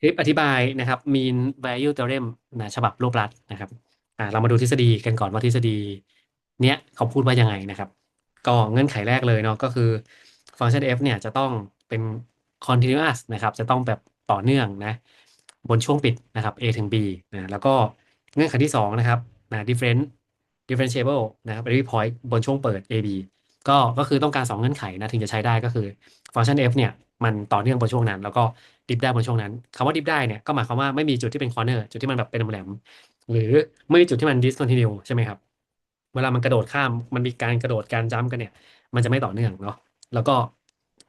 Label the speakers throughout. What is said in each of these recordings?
Speaker 1: คลิปอธิบายนะครับ mean value theorem นะฉบับรวบรัดนะครับอ่าเรามาดูทฤษฎีกันก่อนว่าทฤษฎีเนี้ยเขาพูดว่ายังไงนะครับ ก็เงื่อนไขแรกเลยเนาะก็คือฟังก์ชัน f เนี่ยจะต้องเป็น continuous นะครับ จะต้องแบบต่อเนื่องนะบนช่วงปิดนะครับ a ถึง b นะแล้วก็เงื่อนไขที่ 2 นะครับนะ different differentiable นะครับ every point บนช่วงเปิด a b ก็ก็คือต้องการ 2 เงื่อนไขนะถึงจะใช้ได้ก็คือฟังก์ชัน f เนี่ย มันต่อเนื่องบนช่วงนั้น แล้วก็ดิฟได้บนช่วงนั้นคำว่าดิฟได้เนี่ยก็หมายความว่าไม่มีจุดที่เป็นคอร์เนอร์จุดที่มันแบบเป็นแหลมหรือไม่มีจุดที่มัน discontinue ใช่ไหมครับ เวลามันกระโดดข้ามมันมีการกระโดดการจัมป์กันเนี่ย มันจะไม่ต่อเนื่องเนาะแล้วก็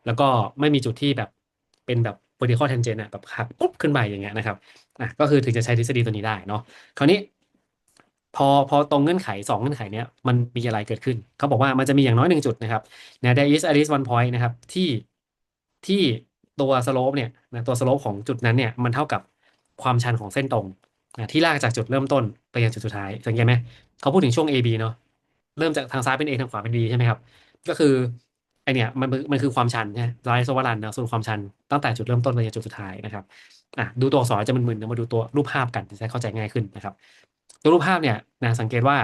Speaker 1: แล้วก็ไม่มีจุดที่แบบเป็นแบบ vertical tangent อะแบบหักปุ๊บขึ้นไปอย่างเงี้ยนะครับอะก็คือถึงจะใช้ทฤษฎีตัวนี้ได้เนาะคราวนี้พอพอตรงเงื่อนไขสองเงื่อนไขเนี้ยมันมีอะไรเกิดขึ้น เขาบอกว่ามันจะมีอย่างน้อยหนึ่งจุดนะครับน there is at least one point นะครับที่ ที่ตัวสโลปเนี่ยนะตัวสโลปของจุดนั้นเนี่ยมันเท่ากับความชันของเส้นตรงนะที่ลากจากจุดเริ่มต้นไปยังจุดสุดท้ายสังเกตไหมเขาพูดถึงช่วง AB เนาะเริ่มจากทางซ้ายเป็น A ทางขวาเป็น B ใช่ไหมครับ ก็คือไอเนี่ยมันมันคือความชันใช่ไหมไลท์โซวารันนะส่วนความชันตั้งแต่จุดเริ่มต้นไปยังจุดสุดท้ายนะครับอะดูตัวอักษรจะมึนๆเนะมาดูตัวรูปภาพกันจะเข้าใจง่ายขึ้นนะครับ ตัวรูปภาพเนี่ยนะสังเกตว่า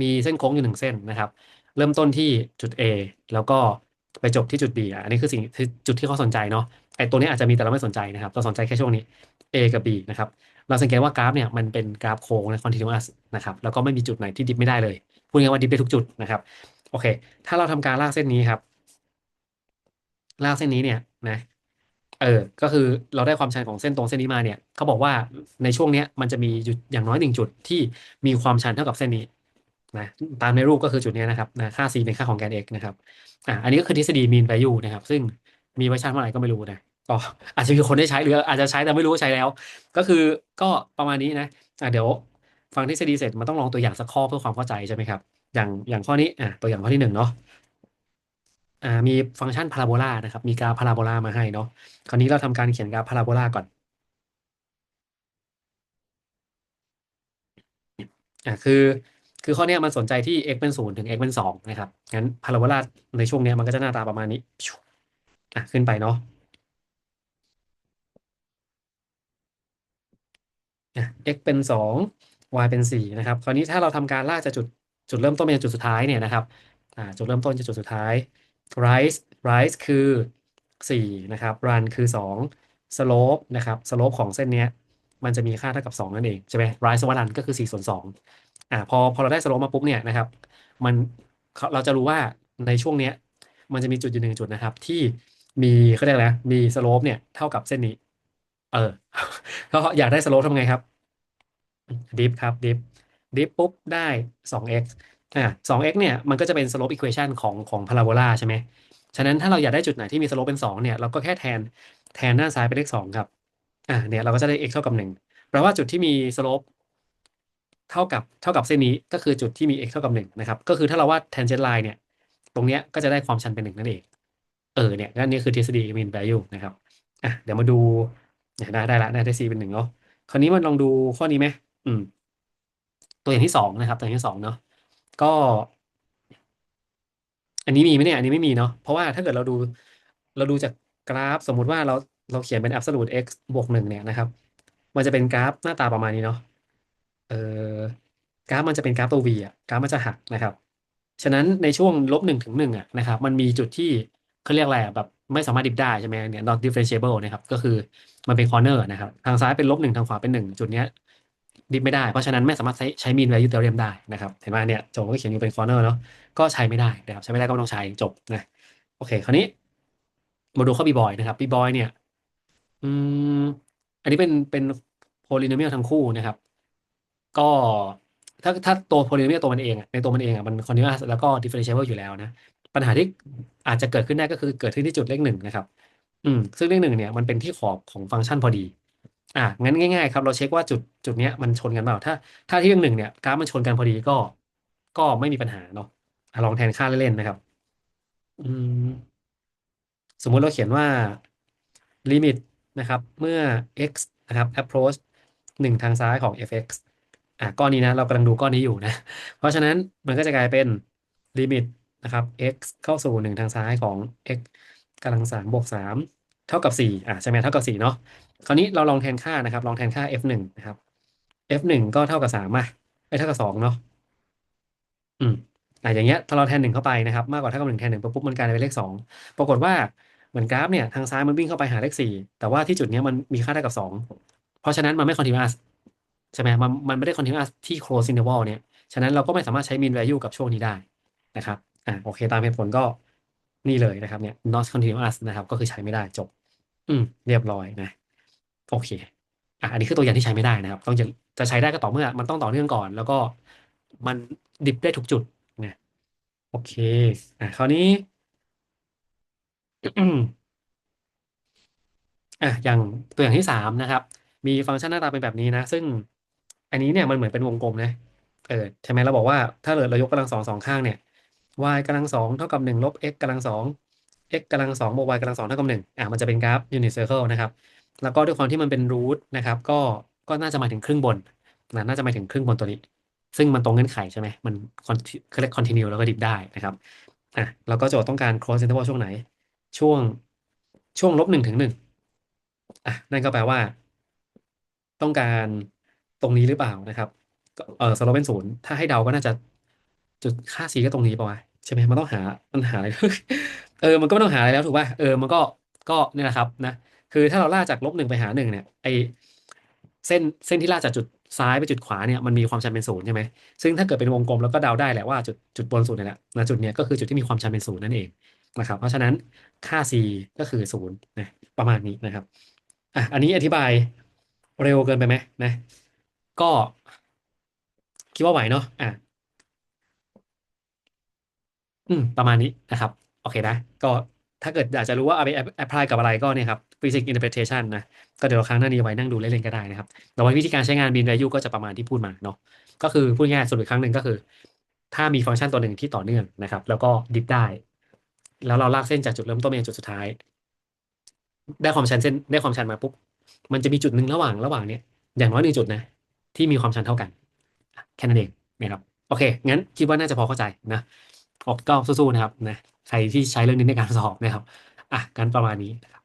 Speaker 1: มีเส้นโค้งอยู่หนึ่งเส้นนะครับ เริ่มต้นที่จุด A แล้วก็ ไปจบที่จุด B อะอันนี้คือสิ่งจุดที่เขาสนใจเนาะไอ้ตัวนี้อาจจะมีแต่เราไม่สนใจนะครับ เราสนใจแค่ช่วงนี้ A กับ B นะครับ เราสังเกตว่ากราฟเนี่ยมันเป็นกราฟโค้งนะ continuous นะครับแล้วก็ไม่มีจุดไหนที่ดิฟไม่ได้เลย พูดง่ายว่าดิฟได้ทุกจุดนะครับ โอเค ถ้าเราทำการลากเส้นนี้ครับ ลากเส้นนี้เนี่ยนะเออ ก็คือเราได้ความชันของเส้นตรงเส้นนี้มาเนี่ยเขาบอกว่าในช่วงเนี้ยมันจะมีอย่างน้อยหนึ่งจุดที่มีความชันเท่ากับเส้นนี้ นะตามในรูปก็คือจุดนี้นะครับนะค่า c เป็นค่าของแกน x นะครับอะอันนี้ก็คือทฤษฎี mean value นะครับ ซึ่งมีเวอร์ชันเมื่อไหร่ก็ไม่รู้นะก็อาจจะมีคนได้ใช้หรืออาจจะใช้แต่ไม่รู้ว่าใช้แล้ว ก็คือก็ประมาณนี้นะอะเดี๋ยวฟังทฤษฎีเสร็จมันต้องลองตัวอย่างสักข้อเพื่อความเข้าใจใช่ไหมครับ อย่างอย่างข้อนี้อะตัวอย่างข้อที่หนึ่งเนาะอ่ามีฟังก์ชันพาราโบลานะครับ มีกราฟพาราโบลามาให้เนาะคราวนี้เราทำการเขียนกราฟพาราโบลาก่อนอ่าคือ คือข้อนี้มันสนใจที่ x เป็นศูนย์ถึง x เป็นสองนะครับ งั้นพาราโบลาในช่วงนี้มันก็จะหน้าตาประมาณนี้อะขึ้นไปเนาะอะ x เป็นสอง y เป็นสี่นะครับ คราวนี้ถ้าเราทำการลากจากจุดจุดเริ่มต้นไปยังจุดสุดท้ายเนี่ยนะครับอ่าจุดเริ่มต้นจากจุดสุดท้าย rise rise คือสี่นะครับ run คือสอง slope นะครับ slope ของเส้นเนี้ยมันจะมีค่าเท่ากับสองนั่นเอง ใช่ไหม rise over run ก็คือสี่ส่วนส อ่าพอพอเราได้ slope มาปุ๊บเนี่ยนะครับ มันเราจะรู้ว่าในช่วงเนี้ย มันจะมีจุดอยู่หนึ่งจุดนะครับ ที่มีเขาเรียกอะไรนะมี slope เนี่ยเท่ากับเส้นนี้ เออก็อยากได้ slope ทำไงครับดิฟครับดิฟดิฟปุ๊บได้ 2x อ่า 2x เนี่ยมันก็จะเป็น slope equation ของของพาราโบลาใช่ไหมฉะนั้นถ้าเราอยากได้จุดไหนที่มี slope เป็น 2 เนี่ย เราก็แค่แทนแทนด้านซ้ายเป็นเลข2ครับ อ่าเนี่ยเราก็จะได้ x เท่ากับ 1 แปลว่าจุดที่มี slope เท่ากับเท่ากับเส้นนี้ก็คือจุดที่มี x เท่ากับ1นะครับก็คือถ้าเราวาด tangent line เนี่ยตรงเนี้ยก็จะได้ความชันเป็นหนึ่งนั่นเอง เออเนี่ยนั่นนี่คือทฤษฎี mean value นะครับอะเดี๋ยวมาดูได้ได้ละได้ c เป็นหนึ่งเนาะคราวนี้มาลองดูข้อนี้ไหมอืม ตัวอย่างที่สองนะครับ ตัวอย่างที่สองเนาะก็ อันนี้มีไหมเนี่ย อันนี้ไม่มีเนาะเพราะว่าถ้าเกิดเราดูเราดูจากกราฟ สมมุติว่าเราเราเขียนเป็น absolute x บวกหนึ่งเนี่ยนะครับ มันจะเป็นกราฟหน้าตาประมาณนี้เนาะ เอ่อกราฟมันจะเป็นกราฟตัว v อะกราฟมันจะหักนะครับ ฉะนั้นในช่วงลบหนึ่งถึงหนึ่งอะนะครับ มันมีจุดที่เขาเรียกอะไรอะแบบไม่สามารถดิฟได้ใช่ไหมเนี่ย not differentiable นะครับ ก็คือมันเป็น corner นะครับ ทางซ้ายเป็นลบหนึ่งทางขวาเป็นหนึ่งจุดเนี้ยดิฟไม่ได้ เพราะฉะนั้นไม่สามารถใช้ใช้ mean value theorem ได้นะครับ เห็นไหมเนี่ยโจก็เขียนอยู่เป็น corner เนาะก็ใช้ไม่ได้นะครับ ใช้ไม่ได้ก็ต้องใช้จบนะโอเค คราวนี้มาดูข้อ b boy นะครับ b boy เนี่ย อืม อันนี้เป็นเป็น polynomial ทั้งคู่นะครับ ก็ถ้าถ้าตัว polynomial ตัวมันเองในตัวมันเองอะมัน continuous แล้วก็ differentiable อยู่แล้วนะ ปัญหาที่อาจจะเกิดขึ้นได้ก็คือเกิดขึ้นที่จุดเลขหนึ่งนะครับ อืม ซึ่งเลขหนึ่งเนี่ยมันเป็นที่ขอบของฟังก์ชันพอดี อะงั้นง่ายๆครับเราเช็คว่าจุดจุดเนี้ยมันชนกันเปล่าถ้า ถ้าที่เลขหนึ่งเนี่ยกราฟมันชนกันพอดีก็ ก็ไม่มีปัญหาเนาะลองแทนค่าเล่นๆนะครับ อืม สมมุติเราเขียนว่า limit นะครับ เมื่อ x นะครับ approach หนึ่งทางซ้ายของ f(x) อะก้อนนี้นะ เรากำลังดูก้อนนี้อยู่นะ เพราะฉะนั้นมันก็จะกลายเป็น limit นะครับ x เข้าสู่หนึ่งทางซ้ายของ x กำลังสามบวกสามเท่ากับสี่อะใช่ไหมเท่ากับสี่เนาะคราวนี้เราลองแทนค่านะครับ ลองแทนค่า f หนึ่งนะครับ f หนึ่งก็เท่ากับสามมาไม่เท่ากับสองเนาะอืมอะอย่างเงี้ยถ้าเราแทนหนึ่งเข้าไปนะครับมากกว่าเท่ากับหนึ่งแทนหนึ่งปุ๊บมันกลายเป็นเลขสองปรากฏว่าเหมือนกราฟเนี่ยทางซ้ายมันวิ่งเข้าไปหาเลขสี่แต่ว่าที่จุดเนี้ยมันมีค่าเท่ากับสองเพราะฉะนั้นมันไม่ continuous ใช่ไหมมันมันไม่ได้ continuous ที่ close interval เนี่ย ฉะนั้นเราก็ไม่สามารถใช้ mean value กับช่วงนี้ได้นะครับอะโอเค ตามเหตุผลก็นี่เลยนะครับเนี่ย not continuous นะครับ ก็คือใช้ไม่ได้จบ อืม เรียบร้อยนะ โอเคอะอันนี้คือตัวอย่างที่ใช้ไม่ได้นะครับ ต้องจะจะใช้ได้ก็ต่อเมื่อ มันต้องต่อเนื่องก่อน แล้วก็มันดิบได้ทุกจุดนะโอเคอะคราวนี้อะอย่างตัวอย่างที่สามนะครับ มีฟังก์ชันหน้าตาเป็นแบบนี้นะ ซึ่ง อันนี้เนี่ยมันเหมือนเป็นวงกลมนะ เออใช่ไหมเราบอกว่าถ้าเกิดเรายกกำลังสองสองข้างเนี่ย y กำลังสองเท่ากับหนึ่งลบ x กำลังสอง x กำลังสองบวก y กำลังสองเท่ากับหนึ่งอะมันจะเป็นกราฟ unit circle นะครับ แล้วก็ด้วยความที่มันเป็น root นะครับ ก็ก็น่าจะมาถึงครึ่งบนนะน่าจะมาถึงครึ่งบนตัวนี้ ซึ่งมันตรงเงื่อนไขใช่ไหมมัน conti- เขาเรียก continue แล้วก็ดิบได้นะครับอะแล้วก็โจทย์ต้องการ close interval ช่วงไหน ช่วงช่วงลบหนึ่งถึงหนึ่งอะนั่นก็แปลว่า ต้องการ ตรงนี้หรือเปล่านะครับเออสโลเป็นศูนย์ถ้าให้เดาก็น่าจะ จุดค่า c ก็ตรงนี้ป่ะใช่ไหมมันต้องหามันหาอะไรเออมันก็ไม่ต้องหาอะไรแล้วถูกป่ะเออมันก็ก็เนี่ยแหละครับนะคือถ้าเราล่าจากลบหนึ่งไปหาหนึ่งเนี่ยไอเส้นเส้นที่ล่าจากจุดซ้ายไปจุดขวาเนี่ยมันมีความชันเป็นศูนย์ใช่ไหมซึ่งถ้าเกิดเป็นวงกลมแล้วก็เดาได้แหละว่าจุดจุดบนสุดเนี่ยแหละนะจุดเนี้ยก็คือจุดที่มีความชันเป็นศูนย์นั่นเองนะครับ เพราะฉะนั้นค่า c ก็คือศูนย์นะประมาณนี้นะครับอะอันนี้อธิบายเร็วเกินไปไหมนะ ก็คิดว่าไหวเนาะอะอืม ประมาณนี้นะครับ โอเคนะ ก็ถ้าเกิดอยากจะรู้ว่าเอาไปแอพพลายกับอะไรก็เนี่ยครับ Physics Interpretation นะ ก็เดี๋ยวครั้งหน้านี้ไว้นั่งดูเล่นๆก็ได้นะครับ แต่ว่าวิธีการใช้งาน mean value ก็จะประมาณที่พูดมาเนาะ ก็คือพูดง่ายๆสรุปอีกครั้งหนึ่งก็คือ ถ้ามีฟังก์ชันตัวหนึ่งที่ต่อเนื่องนะครับ แล้วก็ดิฟได้ แล้วเราลากเส้นจากจุดเริ่มต้นไปยังจุดสุดท้าย ได้ความชันเส้นได้ความชันมาปุ๊บ มันจะมีจุดหนึ่งระหว่างระหว่างเนี้ยอย่างน้อยหนึ่งจุดนะ ที่มีความชันเท่ากันแค่นั้นเองนะครับโอเค งั้นคิดว่าน่าจะพอเข้าใจนะออกก็สู้ๆนะครับนะใครที่ใช้เรื่องนี้ในการสอบนะครับอะกันประมาณนี้นะครับ